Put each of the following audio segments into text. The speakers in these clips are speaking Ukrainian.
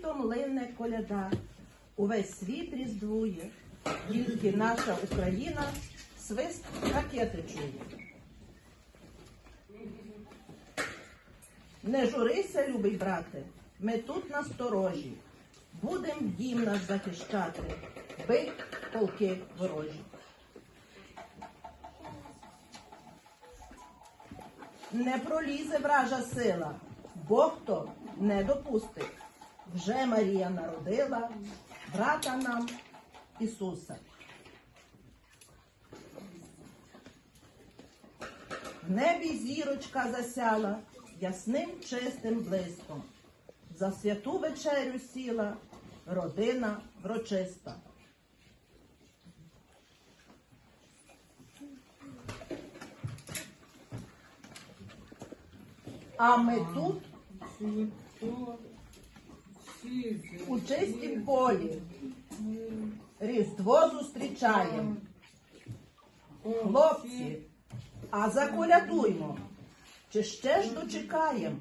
світом лине коляда, увесь світ різдвує, тільки наша Україна свист ракети чує. Не журися, любий брате, ми тут насторожі, будем дім наш захищати, бий полки ворожі. Не пролізе вража сила, Бог то не допустить. Вже Марія народила брата нам Ісуса. В небі зірочка засяла ясним чистим блиском. За святу вечерю сіла родина врочиста. А ми тут у чистім полі Різдво зустрічаємо. Хлопці, а заколядуймо. Чи ще ж дочекаємо?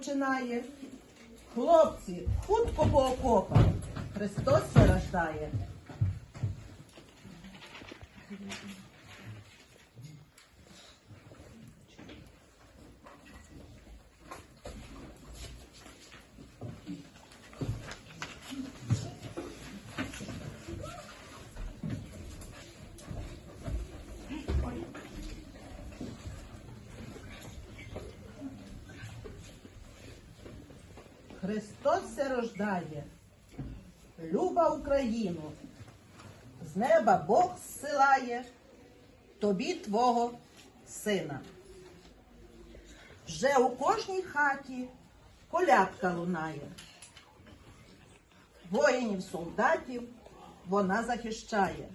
Починає. Хлопці, хутко по окопах. Христос се Христос се рождає. Люба Україну. З неба Бог зсилає тобі твого сина. Вже у кожній хаті колядка лунає. Воїнів, солдатів вона захищає.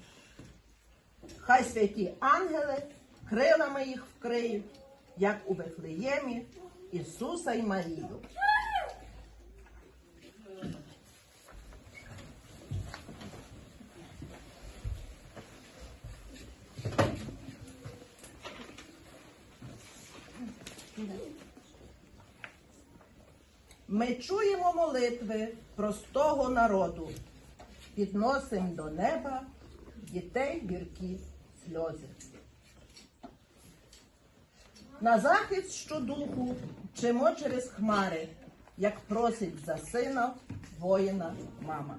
Хай святі ангели крилами їх вкриють, як у Вифлеємі Ісуса і Марію. Ми чуємо молитви простого народу, підносимо до неба дітей гіркі сльози. На захист щодуху чимо через хмари, як просить за сина воїна мама.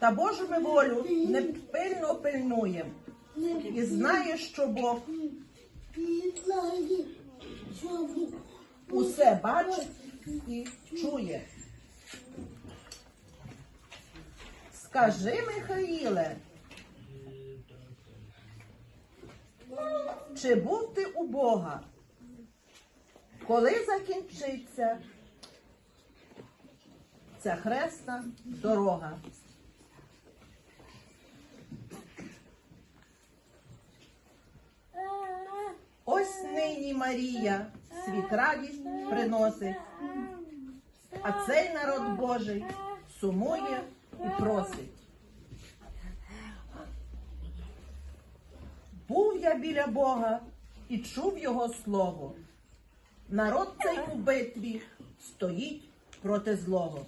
Та Божу ми волю не пильно пильнуєм. І знає, що Бог усе бачить і чує. Скажи, Михаїле, чи був ти у Бога? Коли закінчиться ця хресна дорога? Ось нині Марія світ радість приносить, а цей народ Божий сумує і просить. Був я біля Бога і чув його слово. Народ цей у битві стоїть проти злого.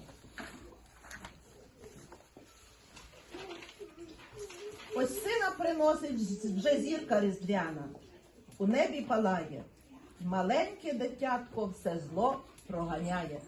Ось сина приносить вже зірка різдвяна. У небі палає. Маленьке дитятко все зло проганяє.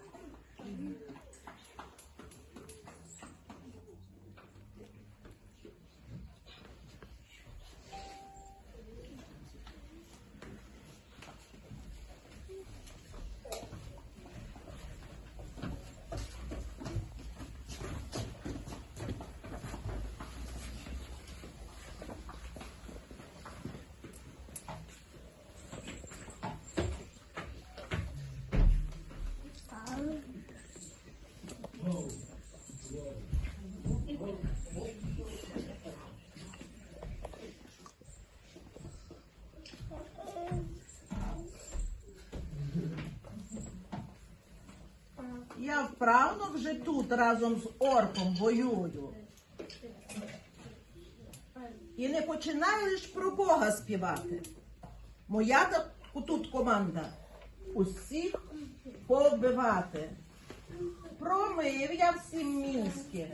Я вправно вже тут разом з орком воюю. І не починаю лиш про Бога співати. Моя тут команда усіх повбивати. Промив я всім мізки.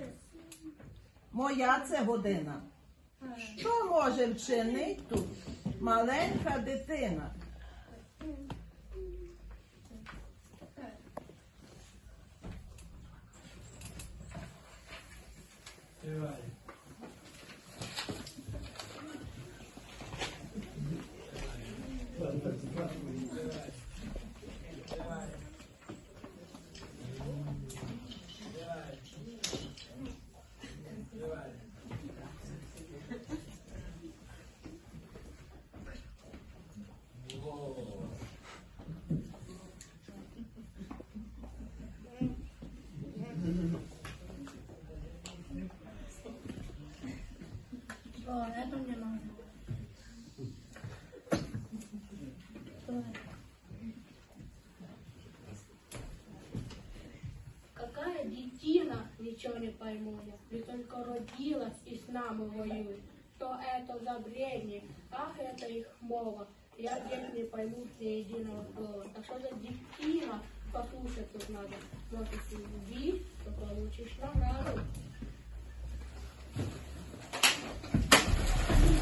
Моя це година. Що може вчинити тут маленька дитина? Right. Это мне надо. Какая детина, ничего не пойму я. Ведь только родилась и с нами воюет. Что это за бредни? Ах, это их мова. Я здесь не пойму ни единого слова. Так что за детина? Послушать тут надо. Вот если любви, то получишь награду.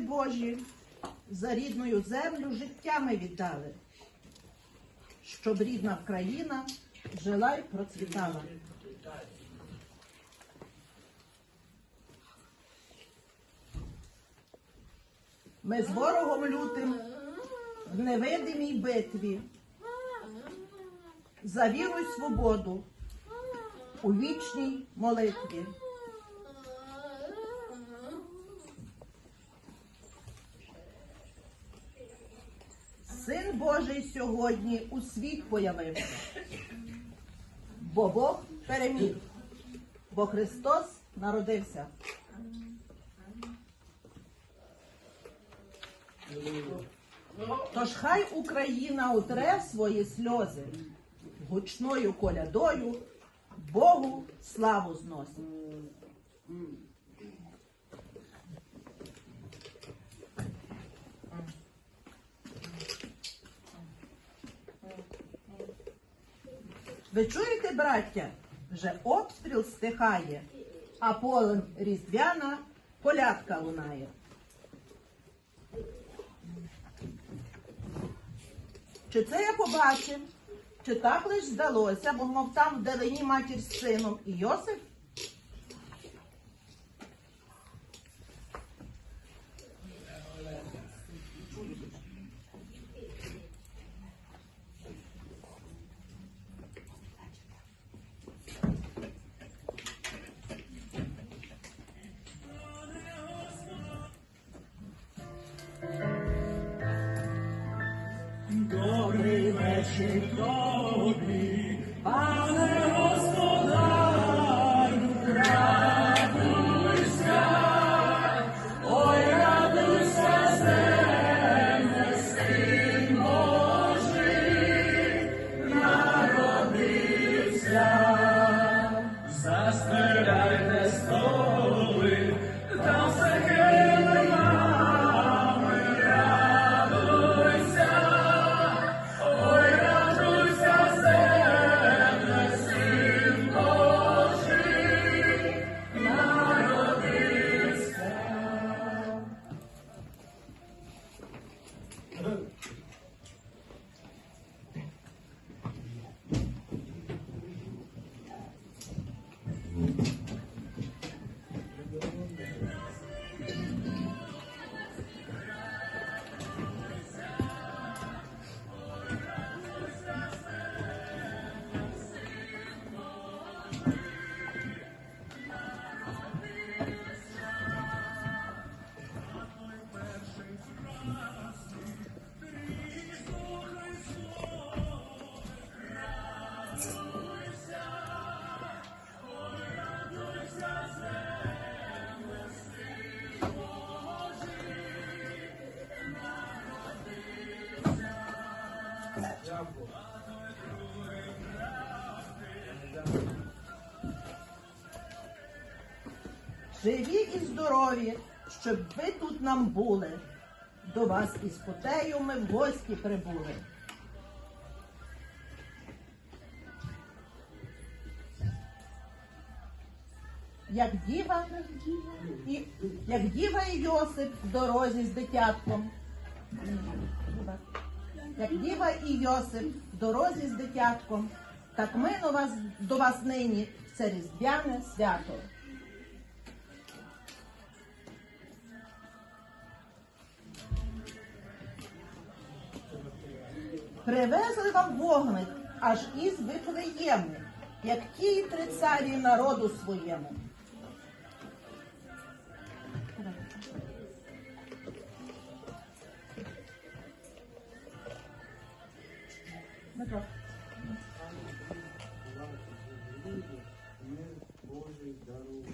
Ми, Божі, за рідною землю життями віддали, щоб рідна країна жила й процвітала. Ми з ворогом лютим в невидимій битві за віру й свободу у вічній молитві. Син Божий сьогодні у світ появився, бо Бог переміг, бо Христос народився. Тож хай Україна утре свої сльози гучною колядою Богу славу зносить. Ви чуєте, браття? Вже обстріл стихає, а полем різдвяна колядка лунає. Чи це я побачив? Чи так лиш здалося, бо мов там вдалині матір з сином і Йосиф? Sastra. Живі і здорові, щоб ви тут нам були. До вас із потею ми в гості прибули. Як діва, і, як діва і Йосип в дорозі з дитятком. Як діва і Йосип в дорозі з дитятком, так ми до вас, до вас нині в це різдвяне свято. Привезли вам вогник аж із Вифлеєму, як ті три царі народу своєму. Дмитро. Божий дарує.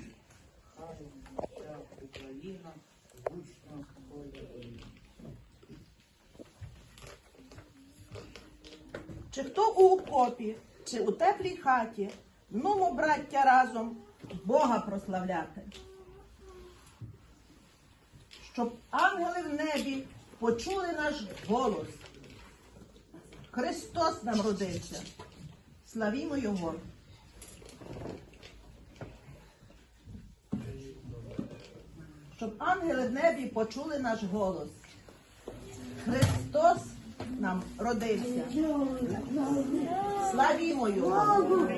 Хай вся Україна гучно ходить. Чи хто у окопі, чи у теплій хаті, нумо, браття, разом Бога прославляти. Щоб ангели в небі почули наш голос. Христос нам родився. Славімо Його. Щоб ангели в небі почули наш голос. Христос нам родився. Славімо Його.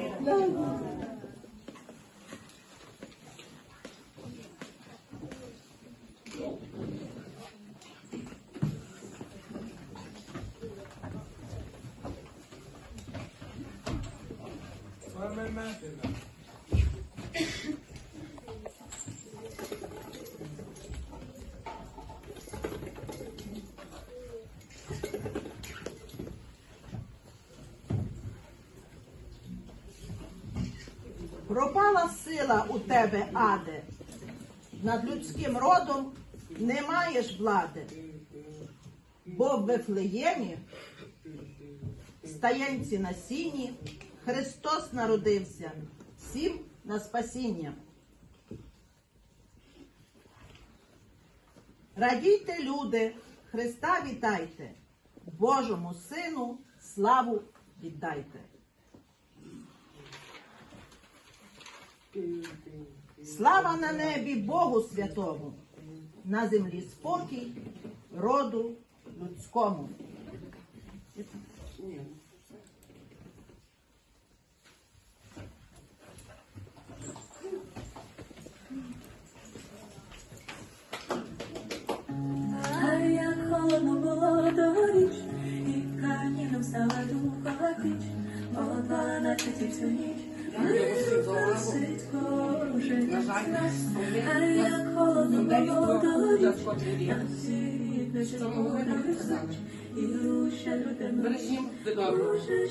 Пропала сила у тебе, Аде. Над людським родом не маєш влади. Бо в Вифлеємі, стаєнці на сіні, Христос народився, всім на спасіння. Радійте, люди, Христа вітайте, Божому Сину славу віддайте. Слава на небі Богу святому, на землі спокій, роду людському. У Бережім, тебе. Дуже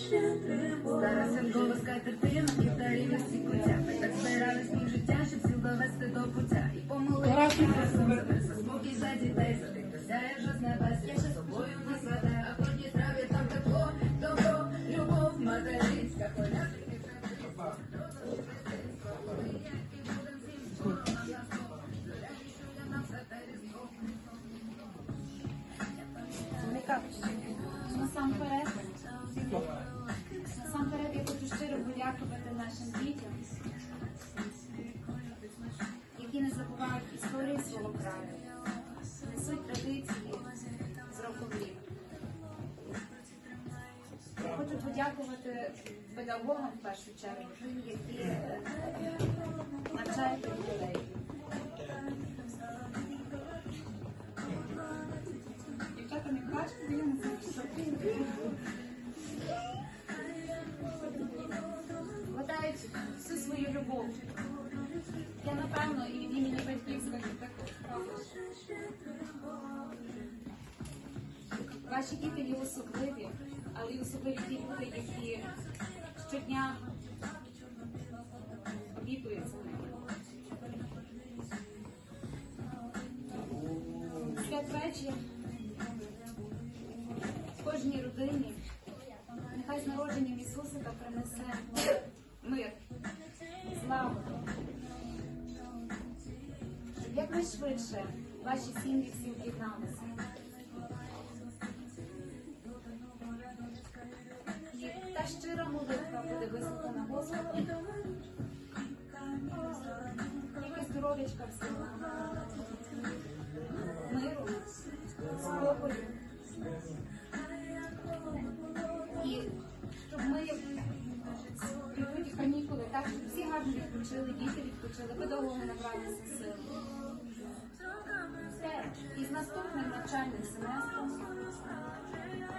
Зараз він голос синкова скатертина, гітарі на всі куття. Подякувати педагогам в першу чергу, які е, навчають дітей. Дівчата не плачуть, я не Вкладають всю свою любов. Я напевно і імені батьків скажу також. Ваші діти є особливі, особливі люди, які щодня опікуються. Святвечір кожній родині. Нехай з народженням Ісусика принесе мир. Щоб якнайшвидше ваші сім'ї Всім нам. Миру, спокою. І щоб ми прийдуть канікули, так, щоб всі гарно відпочили, діти відпочили, педагоги набралися сил. І з наступним навчальним семестром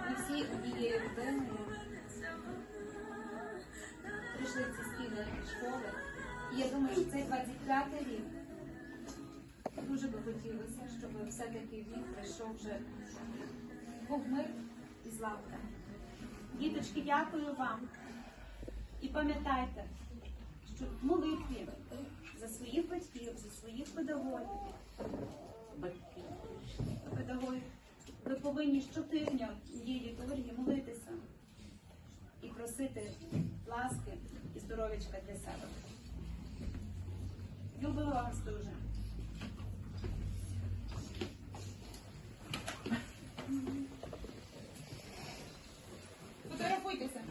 ми всі однією родиною прийшли ці стіни школи. І я думаю, що цей 25 рік дуже би хотілося, щоб все-таки він прийшов вже був мир і злагода. Діточки, дякую вам. І пам'ятайте, що в молитві за своїх батьків, за своїх педагогів, батьків, педагогів, ви повинні щотижня її літургії молитися і просити ласки і здоров'ячка для себе. Люблю вас дуже. Фотографуйтеся.